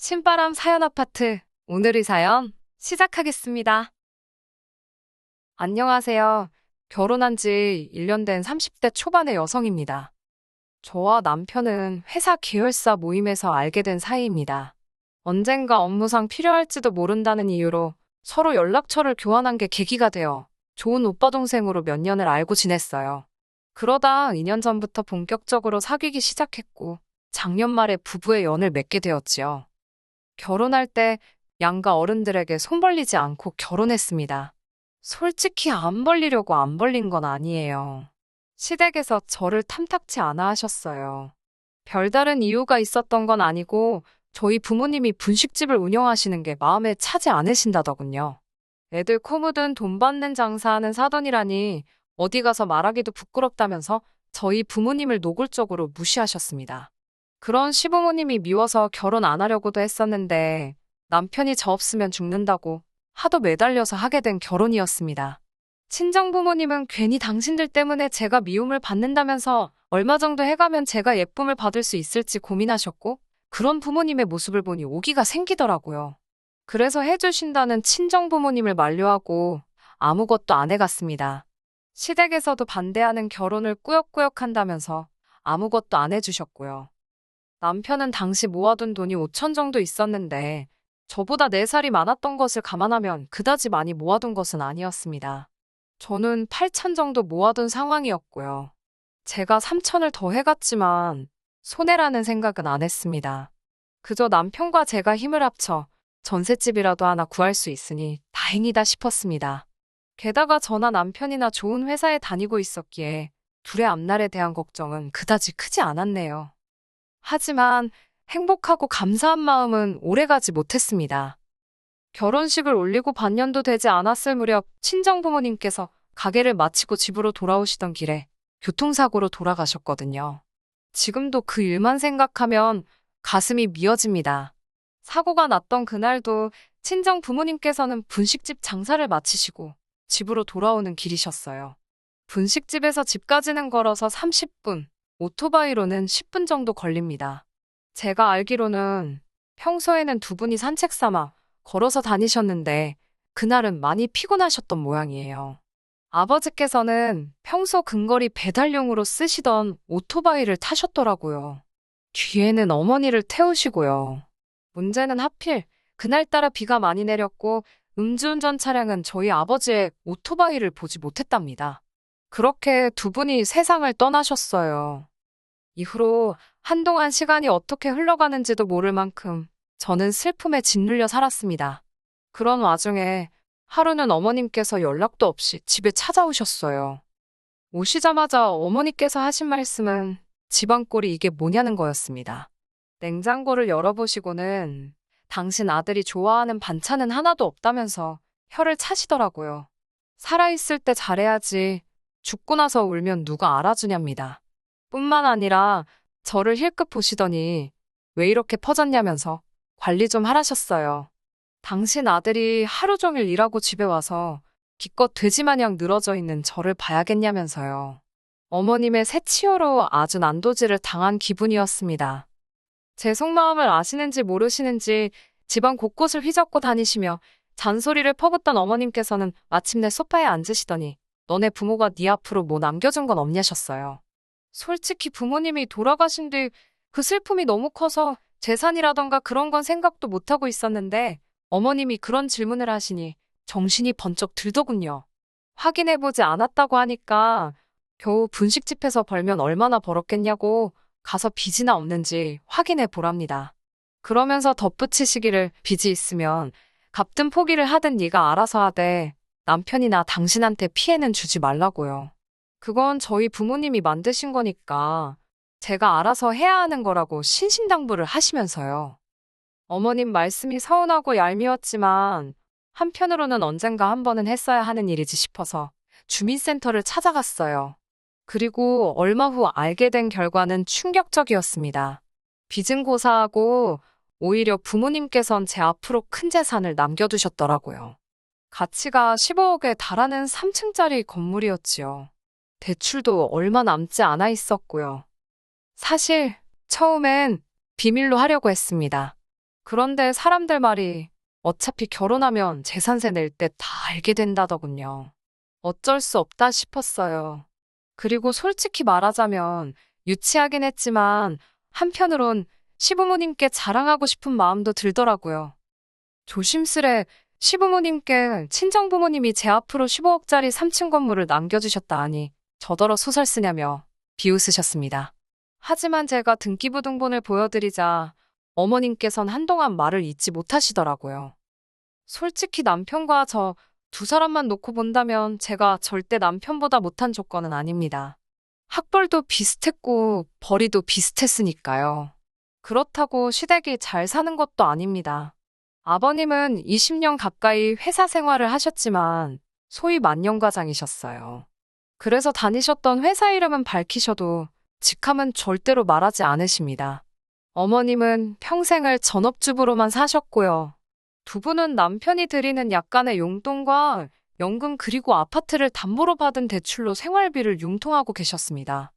신바람 사연 아파트 오늘의 사연 시작하겠습니다. 안녕하세요. 결혼한 지 1년 된 30대 초반의 여성입니다. 저와 남편은 회사 계열사 모임에서 알게 된 사이입니다. 언젠가 업무상 필요할지도 모른다는 이유로 서로 연락처를 교환한 게 계기가 되어 좋은 오빠 동생으로 몇 년을 알고 지냈어요. 그러다 2년 전부터 본격적으로 사귀기 시작했고 작년 말에 부부의 연을 맺게 되었지요. 결혼할 때 양가 어른들에게 손 벌리지 않고 결혼했습니다. 솔직히 안 벌리려고 안 벌린 건 아니에요. 시댁에서 저를 탐탁치 않아 하셨어요. 별다른 이유가 있었던 건 아니고 저희 부모님이 분식집을 운영하시는 게 마음에 차지 않으신다더군요. 애들 코 묻은 돈 받는 장사하는 사돈이라니 어디 가서 말하기도 부끄럽다면서 저희 부모님을 노골적으로 무시하셨습니다. 그런 시부모님이 미워서 결혼 안 하려고도 했었는데 남편이 저 없으면 죽는다고 하도 매달려서 하게 된 결혼이었습니다. 친정 부모님은 괜히 당신들 때문에 제가 미움을 받는다면서 얼마 정도 해가면 제가 예쁨을 받을 수 있을지 고민하셨고 그런 부모님의 모습을 보니 오기가 생기더라고요. 그래서 해주신다는 친정 부모님을 만류하고 아무것도 안 해갔습니다. 시댁에서도 반대하는 결혼을 꾸역꾸역 한다면서 아무것도 안 해주셨고요. 남편은 당시 모아둔 돈이 5천 정도 있었는데 저보다 4살이 많았던 것을 감안하면 그다지 많이 모아둔 것은 아니었습니다. 저는 8천 정도 모아둔 상황이었고요. 제가 3천을 더 해갔지만 손해라는 생각은 안 했습니다. 그저 남편과 제가 힘을 합쳐 전셋집이라도 하나 구할 수 있으니 다행이다 싶었습니다. 게다가 저나 남편이나 좋은 회사에 다니고 있었기에 둘의 앞날에 대한 걱정은 그다지 크지 않았네요. 하지만 행복하고 감사한 마음은 오래가지 못했습니다. 결혼식을 올리고 반년도 되지 않았을 무렵 친정 부모님께서 가게를 마치고 집으로 돌아오시던 길에 교통사고로 돌아가셨거든요. 지금도 그 일만 생각하면 가슴이 미어집니다. 사고가 났던 그날도 친정 부모님께서는 분식집 장사를 마치시고 집으로 돌아오는 길이셨어요. 분식집에서 집까지는 걸어서 30분, 오토바이로는 10분 정도 걸립니다. 제가 알기로는 평소에는 두 분이 산책 삼아 걸어서 다니셨는데 그날은 많이 피곤하셨던 모양이에요. 아버지께서는 평소 근거리 배달용으로 쓰시던 오토바이를 타셨더라고요. 뒤에는 어머니를 태우시고요. 문제는 하필 그날따라 비가 많이 내렸고 음주운전 차량은 저희 아버지의 오토바이를 보지 못했답니다. 그렇게 두 분이 세상을 떠나셨어요. 이후로 한동안 시간이 어떻게 흘러가는지도 모를 만큼 저는 슬픔에 짓눌려 살았습니다. 그런 와중에 하루는 어머님께서 연락도 없이 집에 찾아오셨어요. 오시자마자 어머니께서 하신 말씀은 집안꼴이 이게 뭐냐는 거였습니다. 냉장고를 열어보시고는 당신 아들이 좋아하는 반찬은 하나도 없다면서 혀를 차시더라고요. 살아있을 때 잘해야지 죽고 나서 울면 누가 알아주냐입니다. 뿐만 아니라 저를 힐끗 보시더니 왜 이렇게 퍼졌냐면서 관리 좀 하라셨어요. 당신 아들이 하루 종일 일하고 집에 와서 기껏 돼지 마냥 늘어져 있는 저를 봐야겠냐면서요. 어머님의 새 치어로 아주 난도질을 당한 기분이었습니다. 제 속마음을 아시는지 모르시는지 집안 곳곳을 휘젓고 다니시며 잔소리를 퍼붓던 어머님께서는 마침내 소파에 앉으시더니 너네 부모가 네 앞으로 뭐 남겨준 건 없냐셨어요. 솔직히 부모님이 돌아가신 뒤 그 슬픔이 너무 커서 재산이라던가 그런 건 생각도 못하고 있었는데 어머님이 그런 질문을 하시니 정신이 번쩍 들더군요. 확인해보지 않았다고 하니까 겨우 분식집에서 벌면 얼마나 벌었겠냐고 가서 빚이나 없는지 확인해 보랍니다. 그러면서 덧붙이시기를 빚이 있으면 갚든 포기를 하든 네가 알아서 하되 남편이나 당신한테 피해는 주지 말라고요. 그건 저희 부모님이 만드신 거니까 제가 알아서 해야 하는 거라고 신신당부를 하시면서요. 어머님 말씀이 서운하고 얄미웠지만 한편으로는 언젠가 한 번은 했어야 하는 일이지 싶어서 주민센터를 찾아갔어요. 그리고 얼마 후 알게 된 결과는 충격적이었습니다. 빚은 고사하고 오히려 부모님께선 제 앞으로 큰 재산을 남겨두셨더라고요. 가치가 15억에 달하는 3층짜리 건물이었지요. 대출도 얼마 남지 않아 있었고요. 사실 처음엔 비밀로 하려고 했습니다. 그런데 사람들 말이 어차피 결혼하면 재산세 낼 때 다 알게 된다더군요. 어쩔 수 없다 싶었어요. 그리고 솔직히 말하자면 유치하긴 했지만 한편으론 시부모님께 자랑하고 싶은 마음도 들더라고요. 조심스레 시부모님께 친정 부모님이 제 앞으로 15억짜리 3층 건물을 남겨주셨다 하니 저더러 소설 쓰냐며 비웃으셨습니다. 하지만 제가 등기부등본을 보여드리자 어머님께선 한동안 말을 잇지 못하시더라고요. 솔직히 남편과 저 두 사람만 놓고 본다면 제가 절대 남편보다 못한 조건은 아닙니다. 학벌도 비슷했고 벌이도 비슷했으니까요. 그렇다고 시댁이 잘 사는 것도 아닙니다. 아버님은 20년 가까이 회사 생활을 하셨지만 소위 만년과장이셨어요. 그래서 다니셨던 회사 이름은 밝히셔도 직함은 절대로 말하지 않으십니다. 어머님은 평생을 전업주부로만 사셨고요. 두 분은 남편이 드리는 약간의 용돈과 연금 그리고 아파트를 담보로 받은 대출로 생활비를 융통하고 계셨습니다.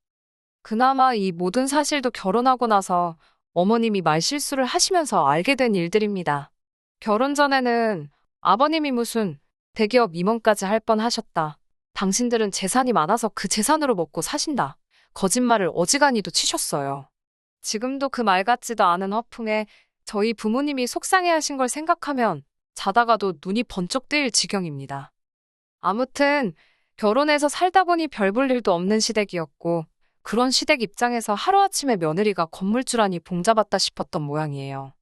그나마 이 모든 사실도 결혼하고 나서 어머님이 말실수를 하시면서 알게 된 일들입니다. 결혼 전에는 아버님이 무슨 대기업 임원까지 할 뻔 하셨다. 당신들은 재산이 많아서 그 재산으로 먹고 사신다. 거짓말을 어지간히도 치셨어요. 지금도 그 말 같지도 않은 허풍에 저희 부모님이 속상해 하신 걸 생각하면 자다가도 눈이 번쩍 뜨일 지경입니다. 아무튼 결혼해서 살다 보니 별 볼 일도 없는 시댁이었고 그런 시댁 입장에서 하루아침에 며느리가 건물주라니 봉잡았다 싶었던 모양이에요.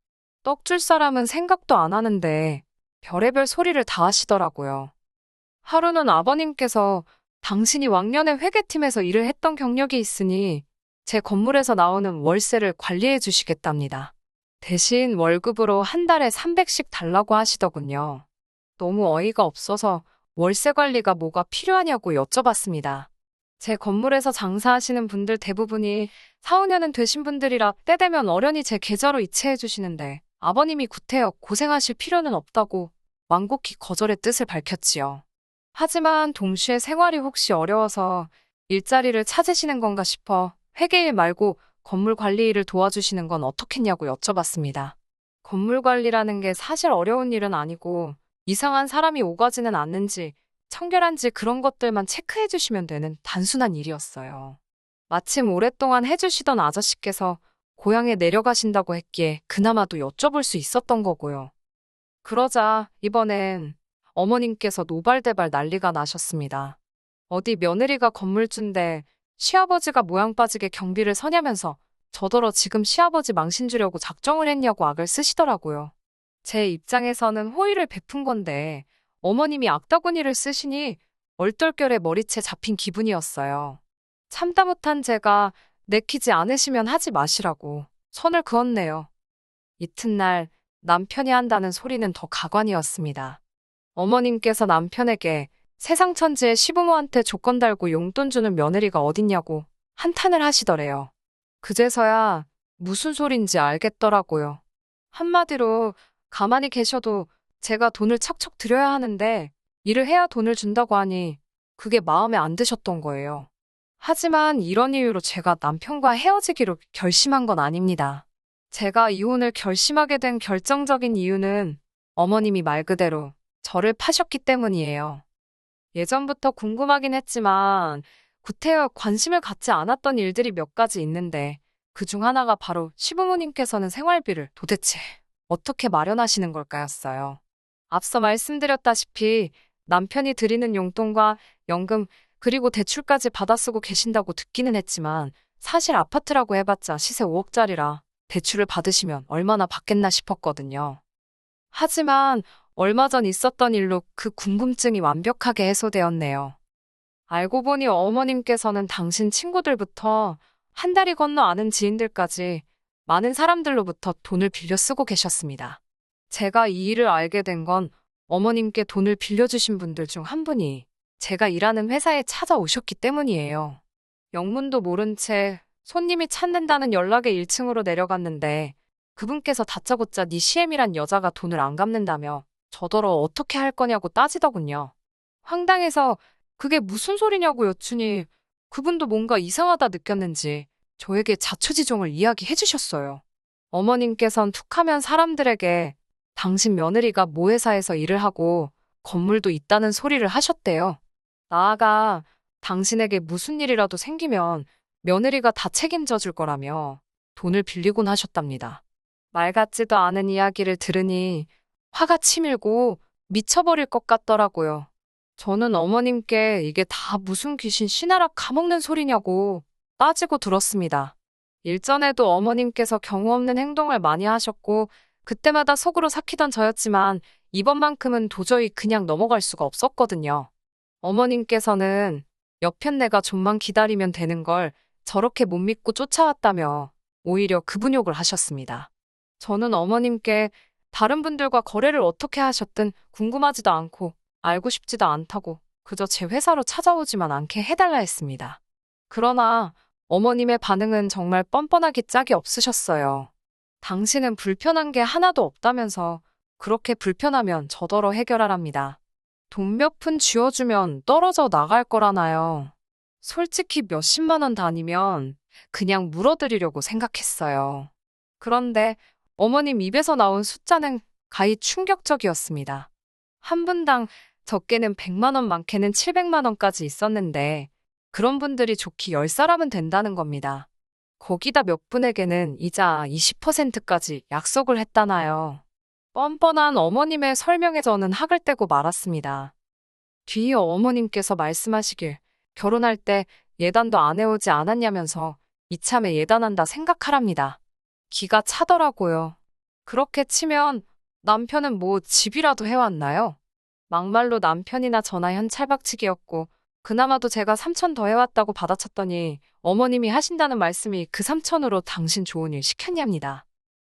떡줄 사람은 생각도 안 하는데 별의별 소리를 다 하시더라고요. 하루는 아버님께서 당신이 왕년에 회계팀에서 일을 했던 경력이 있으니 제 건물에서 나오는 월세를 관리해 주시겠답니다. 대신 월급으로 한 달에 300씩 달라고 하시더군요. 너무 어이가 없어서 월세 관리가 뭐가 필요하냐고 여쭤봤습니다. 제 건물에서 장사하시는 분들 대부분이 4, 5년은 되신 분들이라 때 되면 어련히 제 계좌로 이체해 주시는데 아버님이 구태여 고생하실 필요는 없다고 완곡히 거절의 뜻을 밝혔지요. 하지만 동시에 생활이 혹시 어려워서 일자리를 찾으시는 건가 싶어 회계일 말고 건물 관리 일을 도와주시는 건 어떻겠냐고 여쭤봤습니다. 건물 관리라는 게 사실 어려운 일은 아니고 이상한 사람이 오가지는 않는지 청결한지 그런 것들만 체크해 주시면 되는 단순한 일이었어요. 마침 오랫동안 해주시던 아저씨께서 고향에 내려가신다고 했기에 그나마도 여쭤볼 수 있었던 거고요. 그러자 이번엔 어머님께서 노발대발 난리가 나셨습니다. 어디 며느리가 건물주인데 시아버지가 모양 빠지게 경비를 서냐면서 저더러 지금 시아버지 망신 주려고 작정을 했냐고 악을 쓰시더라고요. 제 입장에서는 호의를 베푼 건데 어머님이 악다구니를 쓰시니 얼떨결에 머리채 잡힌 기분이었어요. 참다 못한 제가 내키지 않으시면 하지 마시라고 선을 그었네요. 이튿날 남편이 한다는 소리는 더 가관이었습니다. 어머님께서 남편에게 세상 천지에 시부모한테 조건 달고 용돈 주는 며느리가 어딨냐고 한탄을 하시더래요. 그제서야 무슨 소린지 알겠더라고요. 한마디로 가만히 계셔도 제가 돈을 척척 드려야 하는데 일을 해야 돈을 준다고 하니 그게 마음에 안 드셨던 거예요. 하지만 이런 이유로 제가 남편과 헤어지기로 결심한 건 아닙니다. 제가 이혼을 결심하게 된 결정적인 이유는 어머님이 말 그대로 저를 파셨기 때문이에요. 예전부터 궁금하긴 했지만 구태여 관심을 갖지 않았던 일들이 몇 가지 있는데 그 중 하나가 바로 시부모님께서는 생활비를 도대체 어떻게 마련하시는 걸까였어요. 앞서 말씀드렸다시피 남편이 드리는 용돈과 연금 그리고 대출까지 받아 쓰고 계신다고 듣기는 했지만 사실 아파트라고 해봤자 시세 5억짜리라 대출을 받으시면 얼마나 받겠나 싶었거든요. 하지만 얼마 전 있었던 일로 그 궁금증이 완벽하게 해소되었네요. 알고 보니 어머님께서는 당신 친구들부터 한 달이 건너 아는 지인들까지 많은 사람들로부터 돈을 빌려 쓰고 계셨습니다. 제가 이 일을 알게 된 건 어머님께 돈을 빌려주신 분들 중 한 분이 제가 일하는 회사에 찾아오셨기 때문이에요. 영문도 모른 채 손님이 찾는다는 연락에 1층으로 내려갔는데 그분께서 다짜고짜 네 CM이란 여자가 돈을 안 갚는다며 저더러 어떻게 할 거냐고 따지더군요. 황당해서 그게 무슨 소리냐고 여쭈니 그분도 뭔가 이상하다 느꼈는지 저에게 자초지종을 이야기해 주셨어요. 어머님께선 툭하면 사람들에게 당신 며느리가 모회사에서 일을 하고 건물도 있다는 소리를 하셨대요. 나아가 당신에게 무슨 일이라도 생기면 며느리가 다 책임져 줄 거라며 돈을 빌리곤 하셨답니다. 말 같지도 않은 이야기를 들으니 화가 치밀고 미쳐버릴 것 같더라고요. 저는 어머님께 이게 다 무슨 귀신 신하라 가먹는 소리냐고 따지고 들었습니다. 일전에도 어머님께서 경우 없는 행동을 많이 하셨고 그때마다 속으로 삭히던 저였지만 이번만큼은 도저히 그냥 넘어갈 수가 없었거든요. 어머님께서는 여편네가 좀만 기다리면 되는 걸 저렇게 못 믿고 쫓아왔다며 오히려 급은욕을 하셨습니다. 저는 어머님께 다른 분들과 거래를 어떻게 하셨든 궁금하지도 않고 알고 싶지도 않다고 그저 제 회사로 찾아오지만 않게 해달라 했습니다. 그러나 어머님의 반응은 정말 뻔뻔하기 짝이 없으셨어요. 당신은 불편한 게 하나도 없다면서 그렇게 불편하면 저더러 해결하랍니다. 돈 몇 푼 쥐어주면 떨어져 나갈 거라나요. 솔직히 몇십만 원 단위면 그냥 물어드리려고 생각했어요. 그런데 어머님 입에서 나온 숫자는 가히 충격적이었습니다. 한 분당 적게는 100만 원, 많게는 700만 원까지 있었는데 그런 분들이 좋기 10사람은 된다는 겁니다. 거기다 몇 분에게는 이자 20%까지 약속을 했다나요. 뻔뻔한 어머님의 설명에 저는 학을 떼고 말았습니다. 뒤에 어머님께서 말씀하시길 결혼할 때 예단도 안 해오지 않았냐면서 이참에 예단한다 생각하랍니다. 기가 차더라고요. 그렇게 치면 남편은 뭐 집이라도 해왔나요? 막말로 남편이나 저나 현찰박치기였고 그나마도 제가 3천 더 해왔다고 받아쳤더니 어머님이 하신다는 말씀이 그 3천으로 당신 좋은 일 시켰냐입니다.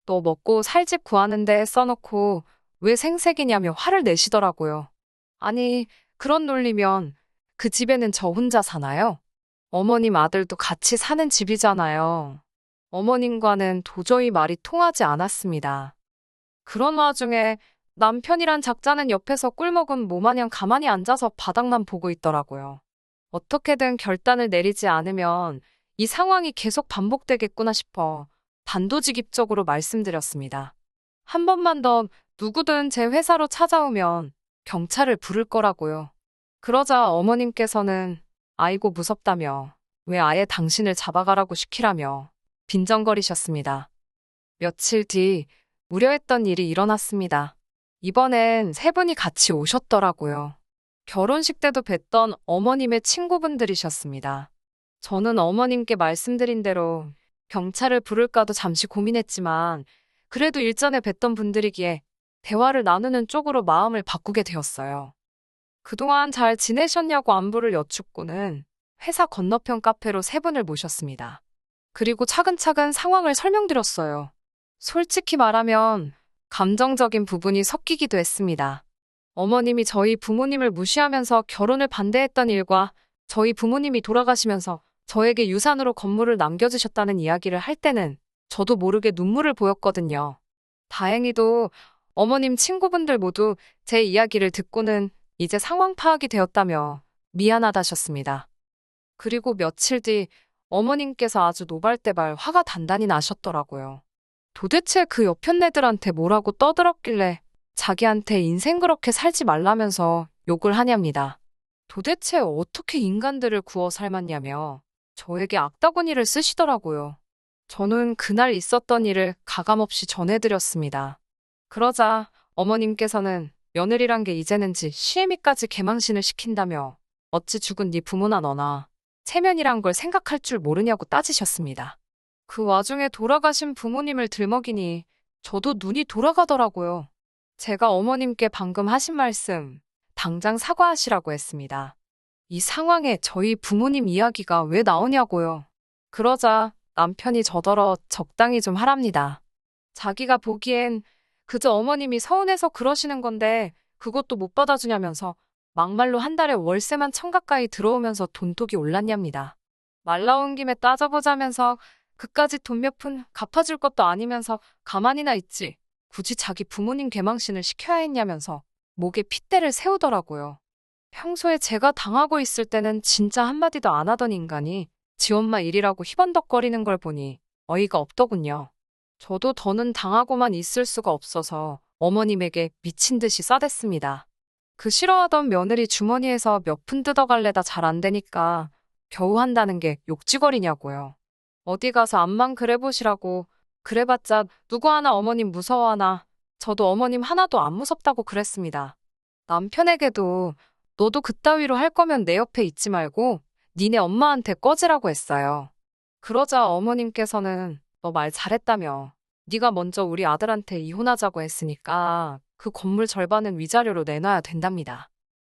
또 먹고 살 집 구하는 데 써놓고 왜 생색이냐며 화를 내시더라고요. 아니 그런 논리면 그 집에는 저 혼자 사나요? 어머님 아들도 같이 사는 집이잖아요. 어머님과는 도저히 말이 통하지 않았습니다. 그런 와중에 남편이란 작자는 옆에서 꿀먹은 모마냥 가만히 앉아서 바닥만 보고 있더라고요. 어떻게든 결단을 내리지 않으면 이 상황이 계속 반복되겠구나 싶어 단도직입적으로 말씀드렸습니다. 한 번만 더 누구든 제 회사로 찾아오면 경찰을 부를 거라고요. 그러자 어머님께서는 아이고 무섭다며 왜 아예 당신을 잡아가라고 시키라며 빈정거리셨습니다. 며칠 뒤 우려했던 일이 일어났습니다. 이번엔 세 분이 같이 오셨더라고요. 결혼식 때도 뵀던 어머님의 친구분들이셨습니다. 저는 어머님께 말씀드린 대로 경찰을 부를까도 잠시 고민했지만 그래도 일전에 뵀던 분들이기에 대화를 나누는 쪽으로 마음을 바꾸게 되었어요. 그동안 잘 지내셨냐고 안부를 여쭙고는 회사 건너편 카페로 세 분을 모셨습니다. 그리고 차근차근 상황을 설명드렸어요. 솔직히 말하면 감정적인 부분이 섞이기도 했습니다. 어머님이 저희 부모님을 무시하면서 결혼을 반대했던 일과 저희 부모님이 돌아가시면서 저에게 유산으로 건물을 남겨주셨다는 이야기를 할 때는 저도 모르게 눈물을 보였거든요. 다행히도 어머님 친구분들 모두 제 이야기를 듣고는 이제 상황 파악이 되었다며 미안하다셨습니다. 그리고 며칠 뒤 어머님께서 아주 노발대발 화가 단단히 나셨더라고요. 도대체 그 여편네들한테 뭐라고 떠들었길래 자기한테 인생 그렇게 살지 말라면서 욕을 하냐입니다. 도대체 어떻게 인간들을 구워 삶았냐며 저에게 악다구니를 쓰시더라고요. 저는 그날 있었던 일을 가감없이 전해드렸습니다. 그러자 어머님께서는 며느리란 게 이제는지 시애미까지 개망신을 시킨다며 어찌 죽은 네 부모나 너나 체면이란 걸 생각할 줄 모르냐고 따지셨습니다. 그 와중에 돌아가신 부모님을 들먹이니 저도 눈이 돌아가더라고요. 제가 어머님께 방금 하신 말씀, 당장 사과하시라고 했습니다. 이 상황에 저희 부모님 이야기가 왜 나오냐고요. 그러자 남편이 저더러 적당히 좀 하랍니다. 자기가 보기엔 그저 어머님이 서운해서 그러시는 건데 그것도 못 받아주냐면서 막말로 한 달에 월세만 천 가까이 들어오면서 돈독이 올랐냐입니다. 말 나온 김에 따져보자면서 그까지 돈 몇 푼 갚아줄 것도 아니면서 가만히나 있지. 굳이 자기 부모님 개망신을 시켜야 했냐면서 목에 핏대를 세우더라고요. 평소에 제가 당하고 있을 때는 진짜 한마디도 안 하던 인간이 지 엄마 일이라고 희번덕거리는 걸 보니 어이가 없더군요. 저도 더는 당하고만 있을 수가 없어서 어머님에게 미친 듯이 싸댔습니다. 그 싫어하던 며느리 주머니에서 몇 푼 뜯어갈래다 잘 안 되니까 겨우 한다는 게 욕지거리냐고요. 어디 가서 암만 그래보시라고 그래봤자 누구 하나 어머님 무서워하나 저도 어머님 하나도 안 무섭다고 그랬습니다. 남편에게도 너도 그따위로 할 거면 내 옆에 있지 말고 니네 엄마한테 꺼지라고 했어요. 그러자 어머님께서는 너 말 잘했다며 네가 먼저 우리 아들한테 이혼하자고 했으니까 그 건물 절반은 위자료로 내놔야 된답니다.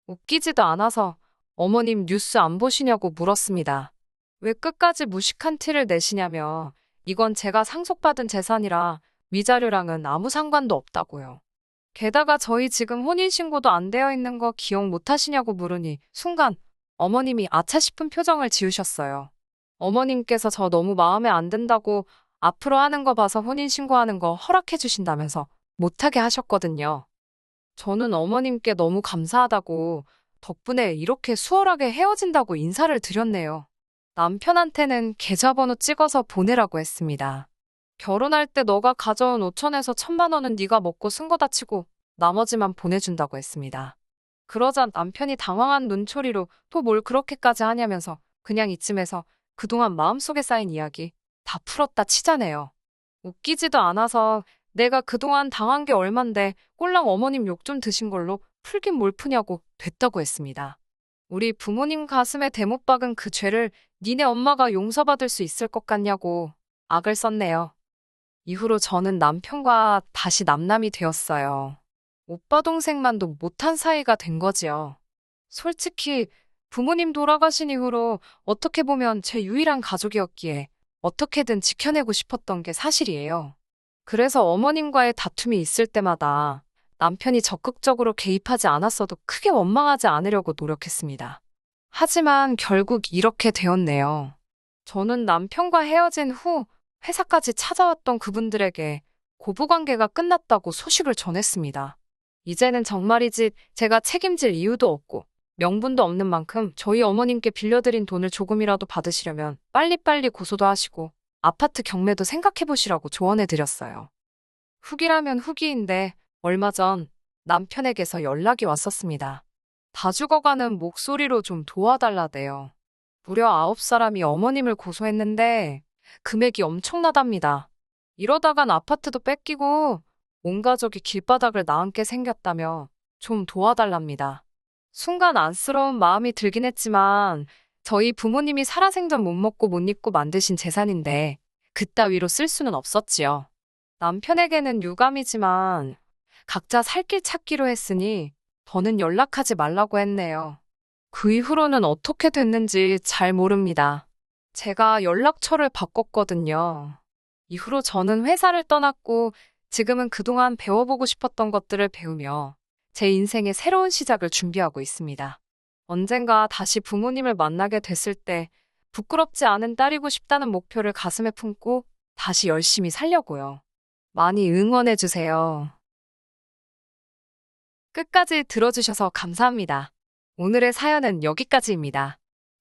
웃기지도 않아서 어머님 뉴스 안 보시냐고 물었습니다. 왜 끝까지 무식한 티를 내시냐며 이건 제가 상속받은 재산이라 위자료랑은 아무 상관도 없다고요. 게다가 저희 지금 혼인신고도 안 되어 있는 거 기억 못 하시냐고 물으니 순간 어머님이 아차 싶은 표정을 지으셨어요. 어머님께서 저 너무 마음에 안 든다고 앞으로 하는 거 봐서 혼인신고하는 거 허락해 주신다면서 못하게 하셨거든요. 저는 어머님께 너무 감사하다고 덕분에 이렇게 수월하게 헤어진다고 인사를 드렸네요. 남편한테는 계좌번호 찍어서 보내라고 했습니다. 결혼할 때 너가 가져온 5천에서 천만 원은 네가 먹고 쓴 거다 치고 나머지만 보내준다고 했습니다. 그러자 남편이 당황한 눈초리로 또 뭘 그렇게까지 하냐면서 그냥 이쯤에서 그동안 마음속에 쌓인 이야기 다 풀었다 치자네요. 웃기지도 않아서 내가 그동안 당한 게 얼만데 꼴랑 어머님 욕 좀 드신 걸로 풀긴 뭘 푸냐고 됐다고 했습니다. 우리 부모님 가슴에 대못 박은 그 죄를 니네 엄마가 용서받을 수 있을 것 같냐고 악을 썼네요. 이후로 저는 남편과 다시 남남이 되었어요. 오빠 동생만도 못한 사이가 된 거지요. 솔직히 부모님 돌아가신 이후로 어떻게 보면 제 유일한 가족이었기에 어떻게든 지켜내고 싶었던 게 사실이에요. 그래서 어머님과의 다툼이 있을 때마다 남편이 적극적으로 개입하지 않았어도 크게 원망하지 않으려고 노력했습니다. 하지만 결국 이렇게 되었네요. 저는 남편과 헤어진 후 회사까지 찾아왔던 그분들에게 고부관계가 끝났다고 소식을 전했습니다. 이제는 정말이지 제가 책임질 이유도 없고 명분도 없는 만큼 저희 어머님께 빌려드린 돈을 조금이라도 받으시려면 빨리빨리 고소도 하시고 아파트 경매도 생각해보시라고 조언해드렸어요. 후기라면 후기인데 얼마 전 남편에게서 연락이 왔었습니다. 다 죽어가는 목소리로 좀 도와달라대요. 무려 아홉 사람이 어머님을 고소했는데 금액이 엄청나답니다. 이러다간 아파트도 뺏기고 온 가족이 길바닥을 나앉게 생겼다며 좀 도와달랍니다. 순간 안쓰러운 마음이 들긴 했지만 저희 부모님이 살아생전 못 먹고 못 입고 만드신 재산인데 그따위로 쓸 수는 없었지요. 남편에게는 유감이지만 각자 살 길 찾기로 했으니 더는 연락하지 말라고 했네요. 그 이후로는 어떻게 됐는지 잘 모릅니다. 제가 연락처를 바꿨거든요. 이후로 저는 회사를 떠났고 지금은 그동안 배워보고 싶었던 것들을 배우며 제 인생의 새로운 시작을 준비하고 있습니다. 언젠가 다시 부모님을 만나게 됐을 때 부끄럽지 않은 딸이고 싶다는 목표를 가슴에 품고 다시 열심히 살려고요. 많이 응원해주세요. 끝까지 들어주셔서 감사합니다. 오늘의 사연은 여기까지입니다.